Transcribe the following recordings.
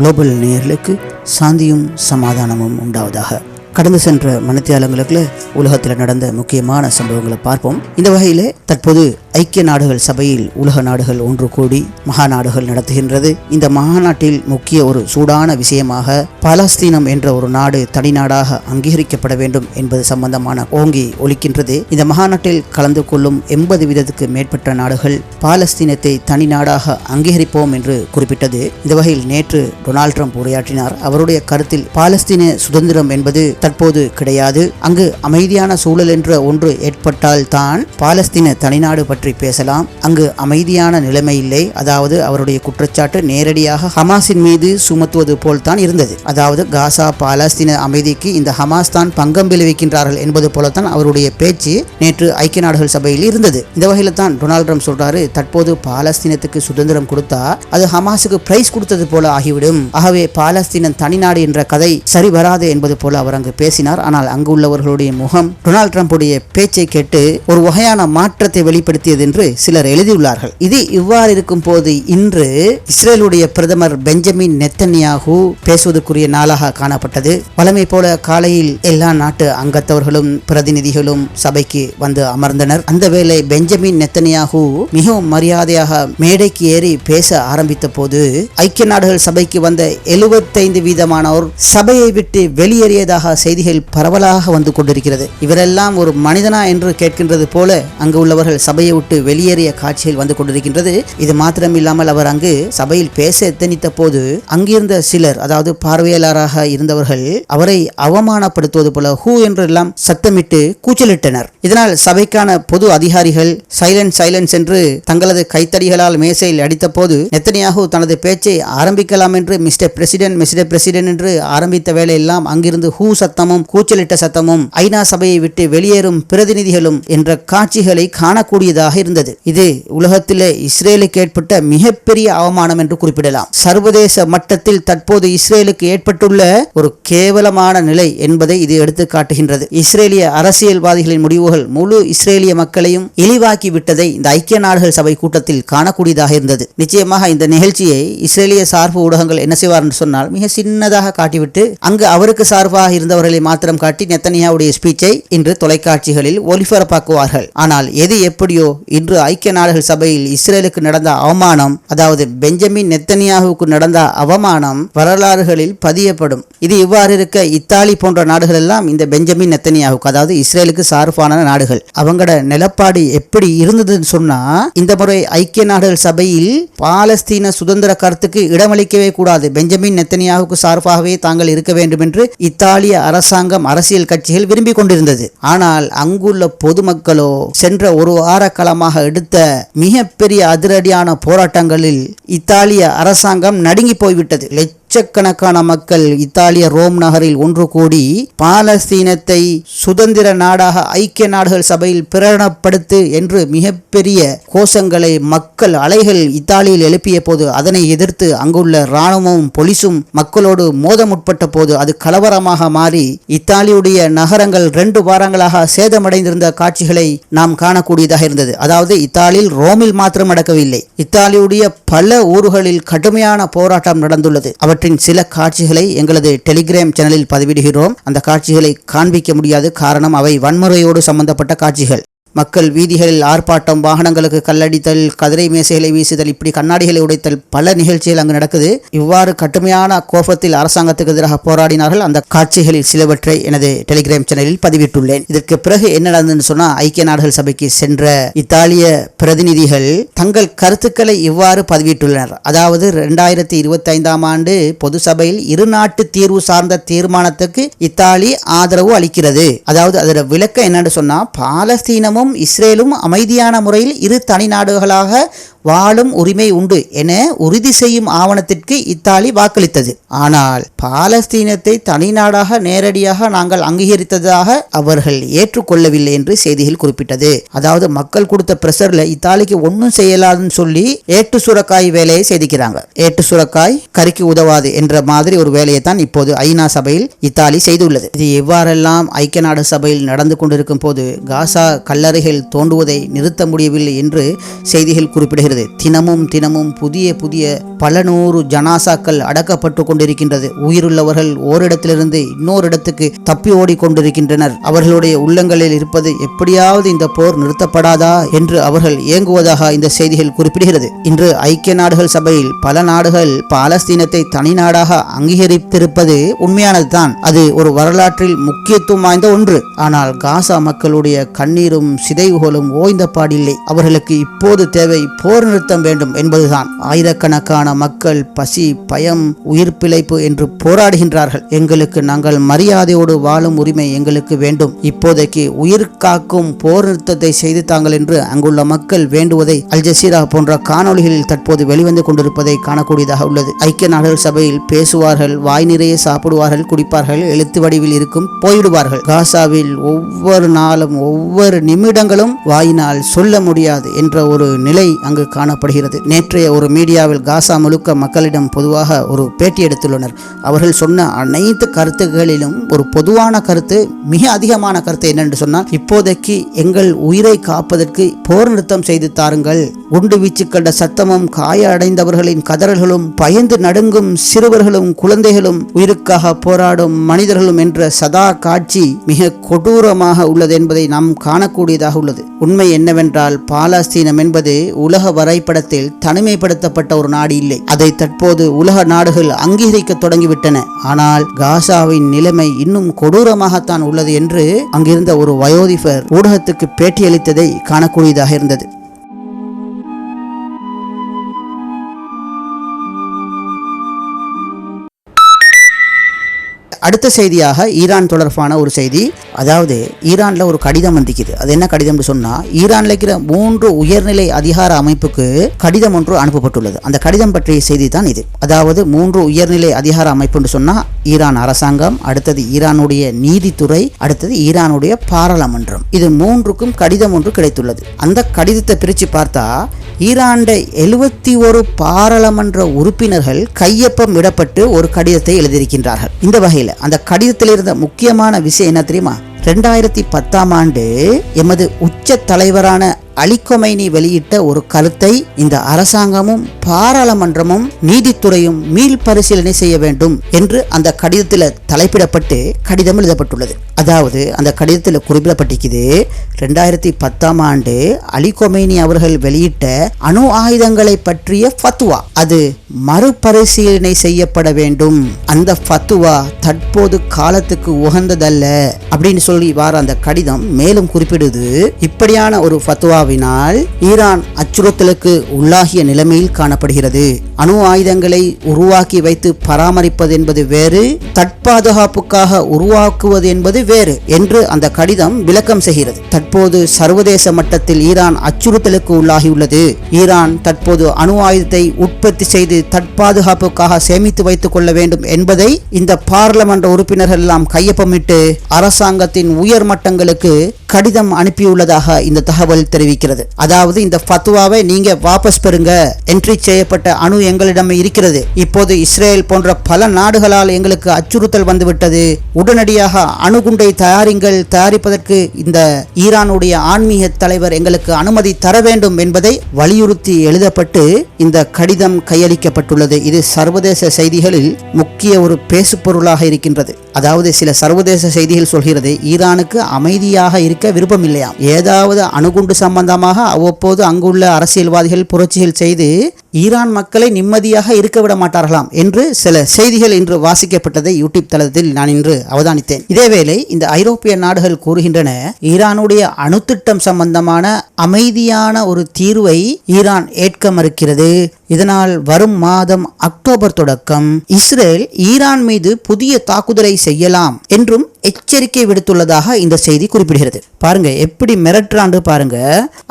Global நேயர்களுக்கு சாந்தியும் சமாதானமும் உண்டாவதாக. கடந்து சென்ற மனத்தியாளங்களுக்குள்ள உலகத்தில் நடந்த முக்கியமான சம்பவங்களை பார்ப்போம். இந்த வகையிலே தற்போது ஐக்கிய நாடுகள் சபையில் உலக நாடுகள் ஒன்று கூடி மகா நாடுகள் நடத்துகின்றது. இந்த மகாநாட்டில் முக்கிய ஒரு சூடான விஷயமாக பாலஸ்தீனம் என்ற ஒரு நாடு தனிநாடாக அங்கீகரிக்கப்பட வேண்டும் என்பது சம்பந்தமான ஓங்கி ஒலிக்கின்றது. இந்த மகாநாட்டில் கலந்து கொள்ளும் எண்பது வீதத்துக்கு மேற்பட்ட நாடுகள் பாலஸ்தீனத்தை தனி நாடாக அங்கீகரிப்போம் என்று குறிப்பிட்டது. இந்த வகையில் நேற்று டொனால்ட் ட்ரம்ப் உரையாற்றினார். அவருடைய கருத்தில் பாலஸ்தீன சுதந்திரம் என்பது தற்போது கிடையாது. அங்கு அமைதியான சூழல் என்ற ஒன்று ஏற்பட்டால் தான் பாலஸ்தீன தனிநாடு பற்றி பேசலாம். அங்கு அமைதியான நிலைமை இல்லை. அதாவது அவருடைய குற்றச்சாட்டு நேரடியாக ஹமாஸின் மீது சுமத்துவது போல் தான் இருந்தது. அதாவது காசா பாலஸ்தீன அமைதிக்கு இந்த ஹமாஸ் தான் பங்கம் விளைவிக்கின்றார்கள் என்பது போலத்தான் அவருடைய பேச்சு நேற்று ஐக்கிய நாடுகள் சபையில் இருந்தது. இந்த வகையில் தான் டொனால்ட் ட்ரம்ப் சொல்றாரு தற்போது பாலஸ்தீனத்துக்கு சுதந்திரம் கொடுத்தா அது ஹமாஸுக்கு பிரைஸ் கொடுத்தது போல ஆகிவிடும். ஆகவே பாலஸ்தீனம் தனிநாடு என்ற கதை சரி வராது என்பது போல அவர் அங்கு பேசினார். ஆனால் அங்கு உள்ளவர்களுடைய முகம் டொனால்ட் ட்ரம்புடைய பேச்சை கேட்டு ஒரு வகையான மாற்றத்தை வெளிப்படுத்தியது என்று சிலர் எழுதியுள்ளார்கள். இது இவ்வாறு இருக்கும் போது இன்று இஸ்ரேலுடைய பிரதமர் பெஞ்சமின் நெத்தன்யாகு பேசுவதற்குரிய நாளாக காணப்பட்டது. வழமை போல காலையில் எல்லா நாட்டு அங்கத்தவர்களும் பிரதிநிதிகளும் சபைக்கு வந்து அமர்ந்தனர். அந்த வேளை பெஞ்சமின் நெத்தன்யாகு மிகவும் மரியாதையாக மேடைக்கு ஏறி பேச ஆரம்பித்த போது ஐக்கிய நாடுகள் சபைக்கு வந்த எழுபத்தைந்து வீதமானோர் சபையை விட்டு வெளியேறியதாக செய்திகள் பரவலாக வந்து கொண்டிருக்கிறது. இவரெல்லாம் ஒரு மனிதனா என்று கேட்கின்றது போல அங்கு உள்ளவர்கள் சபையை விட்டு வெளியேறிய காட்சியில் வந்து கொண்டிருக்கின்றது. இது மாத்திரமில்லாமல் அவர் அங்கு சபையில் பேச எத்தனித்த போது அங்கிருந்த சிலர் அதாவது பார்வையாளராக இருந்தவர்கள் அவரை அவமானப்படுத்துவது போல ஹூ என்றெல்லாம் சத்தமிட்டு கூச்சலிட்டனர். இதனால் சபைக்கான பொது அதிகாரிகள் சைலன்ஸ் சைலன்ஸ் என்று தங்களது கைத்தடிகளால் மேசையில் அடித்த போது நெத்தனியாகு தனது பேச்சை ஆரம்பிக்கலாம் என்று மிஸ்டர் பிரசிடென்ட் மிஸ்டர் பிரசிடென்ட் என்று ஆரம்பித்த வேலையெல்லாம் அங்கிருந்து ஹூ சத்தமும் கூச்சலிட்ட சத்தமும் ஐநா சபையை விட்டு வெளியேறும் பிரதிநிதிகளும் என்ற காட்சிகளை காணக்கூடியதாக இருந்தது. இது உலகத்திலே இஸ்ரேலுக்கு ஏற்பட்ட மிகப்பெரிய அவமானம் என்று குறிப்பிடலாம். சர்வதேச மட்டத்தில் தற்போது இஸ்ரேலுக்கு ஏற்பட்டுள்ள ஒரு கேவலமான நிலை என்பதை இது எடுத்து காட்டுகின்றது. இஸ்ரேலிய அரசியல்வாதிகளின் முடிவுகள் முழு இஸ்ரேலிய மக்களையும் இழிவாக்கி விட்டதை இந்த ஐக்கிய நாடுகள் சபை கூட்டத்தில் காணக்கூடியதாக இருந்தது. நிச்சயமாக இந்த நிகழ்ச்சியை இஸ்ரேலிய சார்பு ஊடகங்கள் என்ன செய்வார் என்று சொன்னால் மிக சின்னதாக காட்டிவிட்டு அங்கு அவருக்கு சார்பாக இருந்தவர் அவர்களை மாத்திரம் காட்டி நெத்தனியாவுடைய ஸ்பீச்சை இன்று தொலைக்காட்சிகளில் ஒளிபரப்பாக்குவார்கள். ஆனால் எது எப்படியோ இன்று ஐக்கிய நாடுகள் சபையில் இஸ்ரேலுக்கு நடந்த அவமானம் அதாவது பெஞ்சமின் நெத்தனியாவுக்கு நடந்த அவமானம் வரலாறுகளில் பதியப்படும். இது இவ்வாறு இருக்க இத்தாலி போன்ற நாடுகள் எல்லாம் இந்த பெஞ்சமின் நெத்தனியாவுக்கு அதாவது இஸ்ரேலுக்கு சார்பான நாடுகள். அவங்களோட நிலப்பாடு எப்படி இருந்ததுன்னு சொன்னா இந்த முறை ஐக்கிய நாடுகள் சபையில் பாலஸ்தீன சுதந்திர கருத்துக்கு இடமளிக்கவே கூடாது. பெஞ்சமின் நெத்தனியாவுக்கு சார்பாகவே தாங்கள் இருக்க வேண்டும் என்று இத்தாலிய அரசாங்கம் அரசியல் கட்சிகள் விரும்பிக் கொண்டிருந்தது. ஆனால் அங்குள்ள பொதுமக்களோ சென்ற ஒரு வார காலமாக எடுத்த மிகப்பெரிய அதிரடியான போராட்டங்களில் இத்தாலிய அரசாங்கம் நடுங்கி போய்விட்டது. லட்சக்கணக்கான மக்கள் இத்தாலிய ரோம் நகரில் ஒன்று கூடி பாலஸ்தீனத்தை சுதந்திர நாடாக ஐக்கிய நாடுகள் சபையில் பிரகடனப்படுத்து என்று மிகப்பெரிய கோஷங்களை மக்கள் அலைகள் இத்தாலியில் எழுப்பிய போது அதனை எதிர்த்து அங்குள்ள இராணுவமும் போலீசும் மக்களோடு மோத முற்பட்ட போது அது கலவரமாக மாறி இத்தாலியுடைய நகரங்கள் ரெண்டு வாரங்களாக சேதமடைந்திருந்த காட்சிகளை நாம் காணக்கூடியதாக இருந்தது. அதாவது இத்தாலியில் ரோமில் மாத்திரம் நடக்கவில்லை. இத்தாலியுடைய பல ஊர்களில் கடுமையான போராட்டம் நடந்துள்ளது. அவற்றின் சில காட்சிகளை எங்களது டெலிகிராம் சேனலில் பதிவிடுகிறோம். அந்த காட்சிகளை காண்பிக்க முடியாது. காரணம் அவை வன்முறையோடு சம்பந்தப்பட்ட காட்சிகள். மக்கள் வீதிகளில் ஆர்ப்பாட்டம் வாகனங்களுக்கு கல்லடித்தல் கதிரை மேசைகளை வீசுதல் இப்படி கண்ணாடிகளை உடைத்தல் பல நிகழ்ச்சிகள் அங்கு நடக்குது. இவ்வாறு கடுமையான கோபத்தில் அரசாங்கத்துக்கு எதிராக போராடினார்கள் அந்த காட்சிகளில் சிலவற்றை எனது டெலிகிராம் சேனலில் பதிவிட்டுள்ளேன். இதற்கு பிறகு என்ன நடந்ததுன்னு சொன்னா ஐக்கிய நாடுகள் சபைக்கு சென்ற இத்தாலிய பிரதிநிதிகள் தங்கள் கருத்துக்களை இவ்வாறு பதிவிட்டுள்ளனர். அதாவது இரண்டாயிரத்தி இருபத்தி ஐந்தாம் ஆண்டு பொது சபையில் இரு நாட்டு தீர்வு சார்ந்த தீர்மானத்துக்கு இத்தாலி ஆதரவு அளிக்கிறது. அதாவது அதோட விளக்கம் என்னன்னு சொன்னா பாலஸ்தீனமும் இஸ்ரேலும் அமைதியான முறையில் இரு தனி நாடுகளாக வாழும் உரிமை உண்டு என உறுதி செய்யும் ஆவணத்திற்கு இத்தாலி வாக்களித்தது. ஆனால் பாலஸ்தீனத்தை தனி நாடாக நேரடியாக நாங்கள் அங்கீகரித்ததாக அவர்கள் ஏற்றுக்கொள்ளவில்லை என்று செய்தியில் குறிப்பிட்டது. அதாவது மக்கள் கொடுத்த பிரஷர்ல இத்தாலிக்கு ஒன்றும் செய்யலாதுன்னு சொல்லி ஏட்டு சுரக்காய் வேலையை செய்திக்கிறாங்க ஏட்டு சுரக்காய் கறிக்கு உதவாது என்ற மாதிரி ஒரு வேலையை தான் இப்போது ஐநா சபையில் இத்தாலி செய்துள்ளது. இது எவ்வாறெல்லாம் ஐக்கிய நாடு சபையில் நடந்து கொண்டிருக்கும் போது காசா கல்லறை கல்லறைகள் தோண்டுவதை நிறுத்த முடியவில்லை என்று செய்திகள் குறிப்பிடுகிறது. தினமும் தினமும் புதிய புதிய பல நூறு ஜனாசாக்கள் அடக்கப்பட்டு கொண்டிருக்கின்றது. உயிருள்ளவர்கள் ஓரிடத்திலிருந்து இன்னொரு இடத்துக்கு தப்பி ஓடிக்கொண்டிருக்கின்றனர் அவர்களுடைய உள்ளங்களில் இருப்பது எப்படியாவது இந்த போர் நிறுத்தப்படாதா என்று அவர்கள் இயங்குவதாக இந்த செய்திகள் குறிப்பிடுகிறது. இன்று ஐக்கிய நாடுகள் சபையில் பல நாடுகள் பாலஸ்தீனத்தை தனி நாடாக அங்கீகரித்திருப்பது உண்மையானதுதான். அது ஒரு வரலாற்றில் முக்கியத்துவம் வாய்ந்த ஒன்று. ஆனால் காசா மக்களுடைய கண்ணீரும் சிதைவுகளும் ஓய்ந்த பாடில்லை. அவர்களுக்கு இப்போது தேவை போர் நிறுத்தம் வேண்டும் என்பதுதான். ஆயிரக்கணக்கான மக்கள் பசி பயம் உயிர் பிழைப்பு என்று போராடுகின்றார்கள். எங்களுக்கு நாங்கள் மரியாதையோடு வாழும் உரிமை எங்களுக்கு வேண்டும். இப்போதைக்கு உயிர் காக்கும் போர் நிறுத்தத்தை செய்து தாங்கள் என்று அங்குள்ள மக்கள் வேண்டுவதை அல் ஜசீரா போன்ற காணொளிகளில் தற்போது வெளிவந்து கொண்டிருப்பதை காணக்கூடியதாக உள்ளது. ஐக்கிய நாடுகள் சபையில் பேசுவார்கள் வாய் நிறைய சாப்பிடுவார்கள் குடிப்பார்கள் எழுத்து வடிவில் இருக்கும் போய்விடுவார்கள். காசாவில் ஒவ்வொரு நாளும் ஒவ்வொரு நிமிடங்களும் வாயினால் சொல்ல முடியாது என்ற ஒரு நிலை அங்கு காணப்படுகிறது. நேற்றைய ஒரு மீடியாவில் காசா முழுக்க மக்களிடம் பொதுவாக ஒரு பேட்டி எடுத்துள்ளனர். அவர்கள் சொன்ன அனைத்து கருத்துகளிலும் ஒரு பொதுவான கருத்து மிக அதிகமான கருத்து என்னென்று சொன்னால் இப்போதைக்கு எங்கள் உயிரை காப்பதற்கு போர் நிறுத்தம் செய்து தாருங்கள். குண்டு வீச்சு கண்ட சத்தமும் காய அடைந்தவர்களின் கதறல்களும் பயந்து நடுங்கும் சிறுவர்களும் குழந்தைகளும் உயிருக்காக போராடும் மனிதர்களும் என்ற சதா காட்சி மிக கொடூரமாக உள்ளது என்பதை நாம் காணக்கூடிய வேண்டியதாக உள்ளது. உண்மை என்னவென்றால் பாலஸ்தீனம் என்பது உலக வரைபடத்தில் தனிமைப்படுத்தப்பட்ட ஒரு நாடு இல்லை. அதை தற்போது உலக நாடுகள் அங்கீகரிக்க தொடங்கிவிட்டன. ஆனால் காசாவின் நிலைமை இன்னும் கொடூரமாகத்தான் உள்ளது என்று அங்கிருந்த ஒரு வயோதிபர் ஊடகத்துக்கு பேட்டியளித்ததை காணக்கூடியதாக இருந்தது. அடுத்த செய்தியாக ஈரான் தொடர்பான ஒரு செய்தி. அதாவது ஈரானில் ஒரு கடிதம் வந்திக்குது. அது என்ன கடிதம்னு சொன்னால் ஈரானில் இருக்கிற மூன்று உயர்நிலை அதிகார அமைப்புக்கு கடிதம் ஒன்று அனுப்பப்பட்டுள்ளது. அந்த கடிதம் பற்றிய செய்தி தான் இது. அதாவது மூன்று உயர்நிலை அதிகார அமைப்புன்னு சொன்னால் ஈரான் அரசாங்கம் அடுத்தது ஈரானுடைய நீதித்துறை அடுத்தது ஈரானுடைய பாராளுமன்றம். இது மூன்றுக்கும் கடிதம் ஒன்று கிடைத்துள்ளது. அந்த கடிதத்தை பிரித்து பார்த்தா ஈராண்ட எழுபத்தி ஒரு பாராளுமன்ற உறுப்பினர்கள் கையொப்பம் விடப்பட்டு ஒரு கடிதத்தை எழுதியிருக்கின்றார்கள். இந்த வகையில் அந்த கடிதத்தில் இருந்த முக்கியமான விஷயம் என்ன தெரியுமா? ரெண்டாயிரத்தி பத்தாம் ஆண்டு எமது உச்ச தலைவரான அலிகொமைனி வெளியிட்ட ஒரு கருத்தை இந்த அரசாங்கமும் பாராளுமன்றமும் நீதித்துறையும் மீள் பரிசீலனை செய்ய வேண்டும் என்று அந்த கடிதத்தில் தலைப்பிடப்பட்டு கடிதம் எழுதப்பட்டுள்ளது. அதாவது அந்த கடிதத்தில் குறிப்பிடப்பட்டிருக்குது ரெண்டாயிரத்தி பத்தாம் ஆண்டு அலிகொமைனி அவர்கள் வெளியிட்ட அணு ஆயுதங்களை பற்றிய ஃபத்துவா? அது மறுபரிசீலனை செய்யப்பட வேண்டும். அந்த ஃபத்துவா தற்போது காலத்துக்கு உகந்ததல்ல அப்படின்னு சொல்லி வார அந்த கடிதம் மேலும் குறிப்பிடுது. இப்படியான ஒரு ஃபத்துவாவை ஃபத்துவாவினால் ஈரான் அச்சுறுத்தலுக்கு உள்ளாகிய நிலைமையில் காணப்படுகிறது. அணு ஆயுதங்களை உருவாக்கி வைத்து பராமரிப்பது என்பது வேறு தட்பாதுகாப்புக்காக உருவாக்குவது என்பது வேறு என்று அந்த கடிதம் விளக்கம் செய்கிறது. தற்போது சர்வதேச மட்டத்தில் ஈரான் அச்சுறுத்தலுக்கு உள்ளாகியுள்ளது. ஈரான் தற்போது அணு ஆயுதத்தை உற்பத்தி செய்து தற்பாதுகாப்புக்காக சேமித்து வைத்துக் கொள்ள வேண்டும் என்பதை இந்த பாராளுமன்ற உறுப்பினர்கள் எல்லாம் கையொப்பமிட்டு அரசாங்கத்தின் உயர் மட்டங்களுக்கு கடிதம் அனுப்பியுள்ளதாக இந்த தகவல் தெரிவிக்கிறது. அதாவது இந்த ஃபத்வாவை நீங்க வாபஸ் பெறுங்க. என்ட்ரி செய்யப்பட்ட அணு எங்களிடம் இருக்கிறது. இப்போது இஸ்ரேல் போன்ற பல நாடுகளால் எங்களுக்கு அச்சுறுத்தல் வந்துவிட்டது. உடனடியாக அணுகுண்டை தயாரிங்கள் தயாரிப்பதற்கு இந்த ஈரானுடைய ஆன்மீக தலைவர் எங்களுக்கு அனுமதி தர வேண்டும் என்பதை வலியுறுத்தி எழுதப்பட்டு இந்த கடிதம் கையளிக்கப்பட்டுள்ளது. இது சர்வதேச செய்திகளில் முக்கிய ஒரு பேசுபொருளாக இருக்கின்றது. அதாவது சில சர்வதேச செய்திகள் சொல்கிறது ஈரானுக்கு அமைதியாக இருக்க விருப்பம் இல்லையாம் ஏதாவது அணுகுண்டு சம்பந்தமாக அவ்வப்போது அங்குள்ள அரசியல்வாதிகள் புரட்சிகள் செய்து ஈரான் மக்களை நிம்மதியாக இருக்க விட மாட்டார்களாம் என்று சில செய்திகள் இன்று வாசிக்கப்பட்டதை யூடியூப் தளத்தில் நான் இன்று அவதானித்தேன். இதேவேளை இந்த ஐரோப்பிய நாடுகள் கூறுகின்றன ஈரானுடைய அணுத்திட்டம் சம்பந்தமான அமைதியான ஒரு தீர்வை ஈரான் ஏற்க மறுக்கிறது. இதனால் வரும் மாதம் அக்டோபர் தொடக்கம் இஸ்ரேல் ஈரான் மீது புதிய தாக்குதலை செய்யலாம் என்றும் எச்சரிக்கை விடுத்துள்ளதாக இந்த செய்தி குறிப்பிடுகிறது. பாருங்க எப்படி மிரட்டுறாண்டு பாருங்க.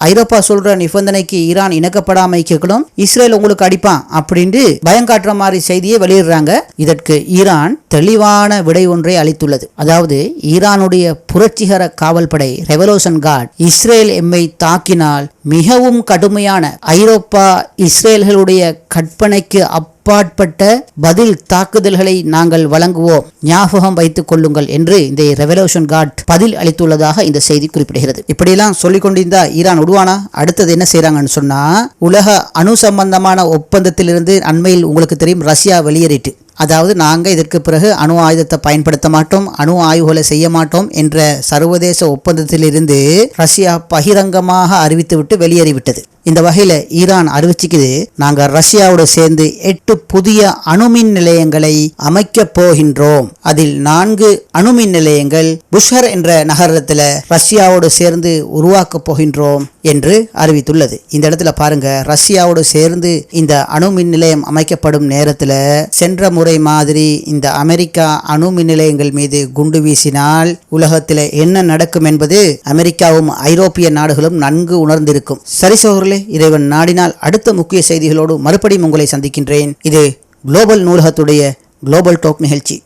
ஐரோப்பா சொல்ற நிபந்தனைக்கு ஈரான் இணக்கப்படாமைக்கும் இஸ்ரேல் உங்களுக்கு அடிப்பான் அப்படின்ட்டு பயங்காட்டுற மாதிரி செய்தியை வெளியிடுறாங்க. இதற்கு ஈரான் தெளிவான விடை ஒன்றை அளித்துள்ளது. அதாவது ஈரானுடைய புரட்சிகர காவல்படை ரெவலூஷன் கார்டு இஸ்ரேல் எம்மை தாக்கினால் மிகவும் கடுமையான ஐரோப்பா இஸ்ரேல்களுடைய கற்பனைக்கு அப் அப்பாற்பட்ட பதில் தாக்குதல்களை நாங்கள் வழங்குவோம். ஞாபகம் வைத்துக் கொள்ளுங்கள் என்று இந்த ரெவல்யூஷன் கார்ட் பதில் அளித்துள்ளதாக இந்த செய்தி குறிப்பிடுகிறது. இப்படியெல்லாம் சொல்லிக் கொண்டிருந்தா ஈரான் உடுவானா? அடுத்தது என்ன செய்யறாங்கன்னு சொன்னா உலக அணு சம்பந்தமான ஒப்பந்தத்திலிருந்து அண்மையில் உங்களுக்கு தெரியும் ரஷ்யா வெளியேறிட்டு. அதாவது நாங்கள் இதற்கு பிறகு அணு ஆயுதத்தை பயன்படுத்த மாட்டோம் அணு ஆய்வுகளை செய்ய மாட்டோம் என்ற சர்வதேச ஒப்பந்தத்திலிருந்து ரஷ்யா பகிரங்கமாக அறிவித்துவிட்டு வெளியேறிவிட்டது. இந்த வகையில் ஈரான் அறிவிச்சுக்குது நாங்கள் ரஷ்யாவோடு சேர்ந்து எட்டு புதிய அணுமின் நிலையங்களை அமைக்கப் போகின்றோம். அதில் நான்கு அணுமின் நிலையங்கள் புஷ்ஹர் என்ற நகரத்தில் ரஷ்யாவோடு சேர்ந்து உருவாக்கப் போகின்றோம் என்று அறிவித்துள்ளது. இந்த இடத்துல பாருங்க ரஷ்யாவோடு சேர்ந்து இந்த அணுமின் நிலையம் அமைக்கப்படும் நேரத்தில் சென்ற முறை மாதிரி இந்த அமெரிக்கா அணு மின் நிலையங்கள் மீது குண்டு வீசினால் உலகத்தில் என்ன நடக்கும் என்பது அமெரிக்காவும் ஐரோப்பிய நாடுகளும் நன்கு உணர்ந்திருக்கும். சரி சோகர்களே இறைவன் நாடினால் அடுத்த முக்கிய செய்திகளோடு மறுபடியும் உங்களை சந்திக்கின்றேன். இது குளோபல் நூலகத்துடைய குளோபல் டோக் நிகழ்ச்சி.